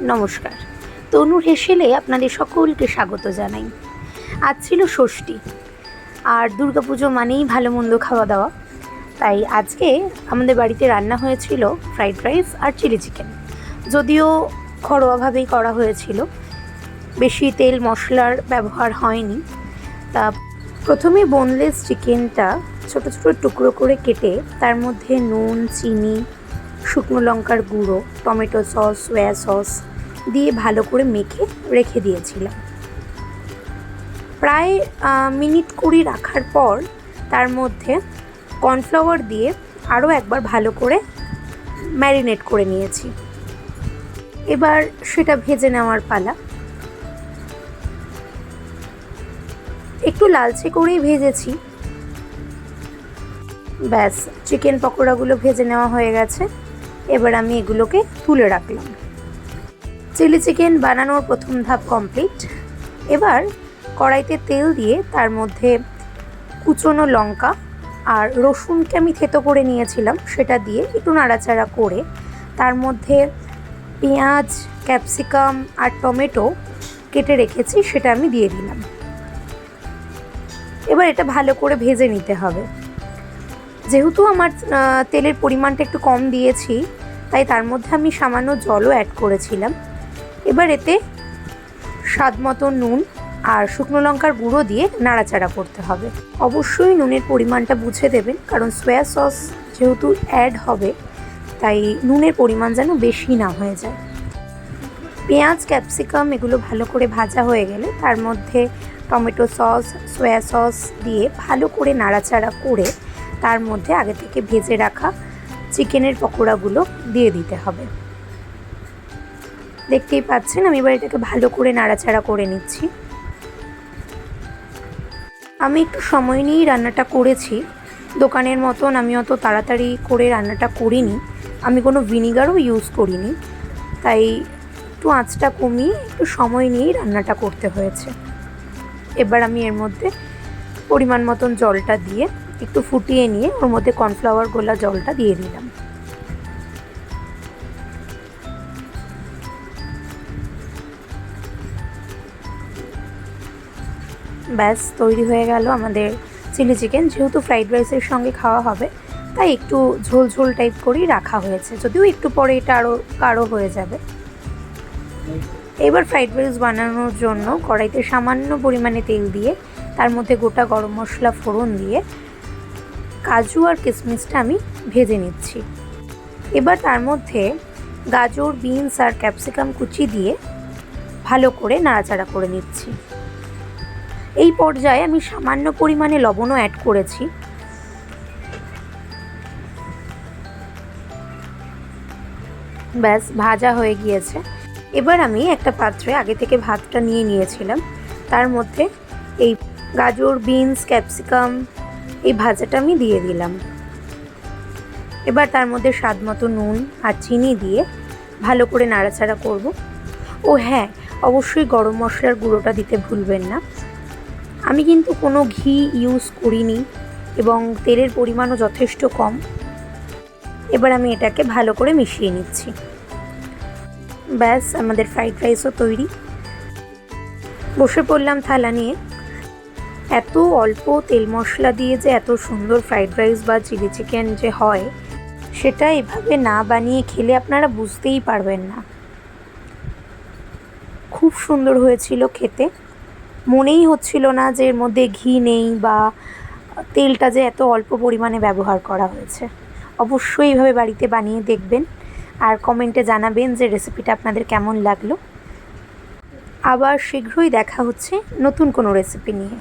নমস্কার। তনুর হেসেলে আপনাদের সকলকে স্বাগত জানাই। আজ ছিল ষষ্ঠী, আর দুর্গাপুজো মানেই ভালো মন্দ খাওয়া দাওয়া। তাই আজকে আমাদের বাড়িতে রান্না হয়েছিল ফ্রাইড রাইস আর চিলি চিকেন। যদিও ঘরোয়াভাবেই করা হয়েছিল, বেশি তেল মশলার ব্যবহার হয়নি। তা প্রথমে বোনলেস চিকেনটা ছোট ছোট টুকরো করে কেটে তার মধ্যে নুন, চিনি শুকনো লঙ্কার গুঁড়ো, টমেটো সস, সয়া সস দিয়ে ভালো করে মেখে রেখে দিয়েছিলাম। প্রায় মিনিট কুড়ি রাখার পর তার মধ্যে কর্নফ্লাওয়ার দিয়ে আরও একবার ভালো করে ম্যারিনেট করে নিয়েছি। এবার সেটা ভেজে নেওয়ার পালা। একটু লালচে করেই ভেজেছি। ব্যাস, চিকেন পকোড়াগুলো ভেজে নেওয়া হয়ে গেছে। এবার আমি এগুলোকে তুলে রাখলাম। চিলি চিকেন বানানোর প্রথম ধাপ কমপ্লিট। এবার কড়াইতে তেল দিয়ে তার মধ্যে কুচনো লঙ্কা আর রসুনকে আমি থেতো করে নিয়েছিলাম, সেটা দিয়ে একটু নাড়াচাড়া করে তার মধ্যে পেঁয়াজ, ক্যাপসিকাম আর টমেটো কেটে রেখেছি, সেটা আমি দিয়ে দিলাম। এবার এটা ভালো করে ভেজে নিতে হবে। যেহেতু আমার তেলের পরিমাণটা একটু কম দিয়েছি, তাই তার মধ্যে আমি সামান্য জলও অ্যাড করেছিলাম। এবার এতে স্বাদ মতো নুন আর শুকনো লঙ্কার গুঁড়ো দিয়ে নাড়াচাড়া করতে হবে। অবশ্যই নুনের পরিমাণটা বুঝে দেবেন, কারণ সয়া সস যেহেতু অ্যাড হবে, তাই নুনের পরিমাণ যেন বেশি না হয়ে যায়। পেঁয়াজ ক্যাপসিকাম এগুলো ভালো করে ভাজা হয়ে গেলে তার মধ্যে টমেটো সস সয়া সস দিয়ে ভালো করে নাড়াচাড়া করে তার মধ্যে আগে থেকে ভেজে রাখা চিকেনের পকোড়াগুলো দিয়ে দিতে হবে। দেখতেই পাচ্ছেন, আমি এবার এটাকে ভালো করে নাড়াচাড়া করে নিচ্ছি। আমি একটু সময় নিয়েই রান্নাটা করেছি। দোকানের মতন আমি অত তাড়াতাড়ি করে রান্নাটা করিনি। আমি কোনো ভিনিগারও ইউজ করিনি। তাই একটু আঁচটা কমিয়ে একটু সময় নিয়েই রান্নাটা করতে হয়েছে। এবার আমি এর মধ্যে পরিমাণ মতন জলটা দিয়ে একটু ফুটিয়ে নিয়ে ওর মধ্যে কর্নফ্লাওয়ার গোলা জলটা দিয়ে দিলাম। ব্যাস, তৈরি হয়ে গেল আমাদের চিলি চিকেন। যেহেতু ফ্রাইড রাইসের সঙ্গে খাওয়া হবে, তাই একটু ঝোল ঝোল টাইপ করেই রাখা হয়েছে। যদিও একটু পরে এটা আরও কারও হয়ে যাবে। এবার ফ্রাইড রাইস বানানোর জন্য কড়াইতে সামান্য পরিমাণে তেল দিয়ে, তার মধ্যে গোটা গরম মশলা ফোড়ন দিয়ে কাজু আর কিশমিশটা আমি ভেজে নিচ্ছি। এবার তার মধ্যে গাজর, বিনস আর ক্যাপসিকাম কুচি দিয়ে ভালো করে নাড়াচাড়া করে নিচ্ছি। এই পর্যায়ে আমি সামান্য পরিমাণে লবণও অ্যাড করেছি। ব্যাস, ভাজা হয়ে গিয়েছে। এবার আমি একটা পাত্রে আগে থেকে ভাতটা নিয়ে নিয়েছিলাম। তার মধ্যে এই গাজর, বিনস, ক্যাপসিকাম এই ভাজাটা আমি দিয়ে দিলাম। এবার তার মধ্যে স্বাদ মতো নুন আর চিনি দিয়ে ভালো করে নাড়াচাড়া করব। ও হ্যাঁ অবশ্যই গরম মশলার গুঁড়োটা দিতে ভুলবেন না। আমি কিন্তু কোনো ঘি ইউজ করিনি এবং তেলের পরিমাণও যথেষ্ট কম। এবার আমি এটাকে ভালো করে মিশিয়ে নিচ্ছি। ব্যাস, আমাদের ফ্রাইড রাইসও তৈরি। বসে পড়লাম থালা নিয়ে। এত অল্প তেল মশলা দিয়ে যে এত সুন্দর ফ্রাইড রাইস বা চিলি চিকেন যে হয়, সেটা এভাবে না বানিয়ে খেলে আপনারা বুঝতেই পারবেন না। খুব সুন্দর হয়েছিল খেতে। মনেই হচ্ছিল না যে এর মধ্যে ঘি নেই বা তেলটা যে এত অল্প পরিমাণে ব্যবহার করা হয়েছে। অবশ্যই এইভাবে বাড়িতে বানিয়ে দেখবেন আর কমেন্টে জানাবেন যে রেসিপিটা আপনাদের কেমন লাগল। আবার শীঘ্রই দেখা হচ্ছে নতুন কোনো রেসিপি নিয়ে।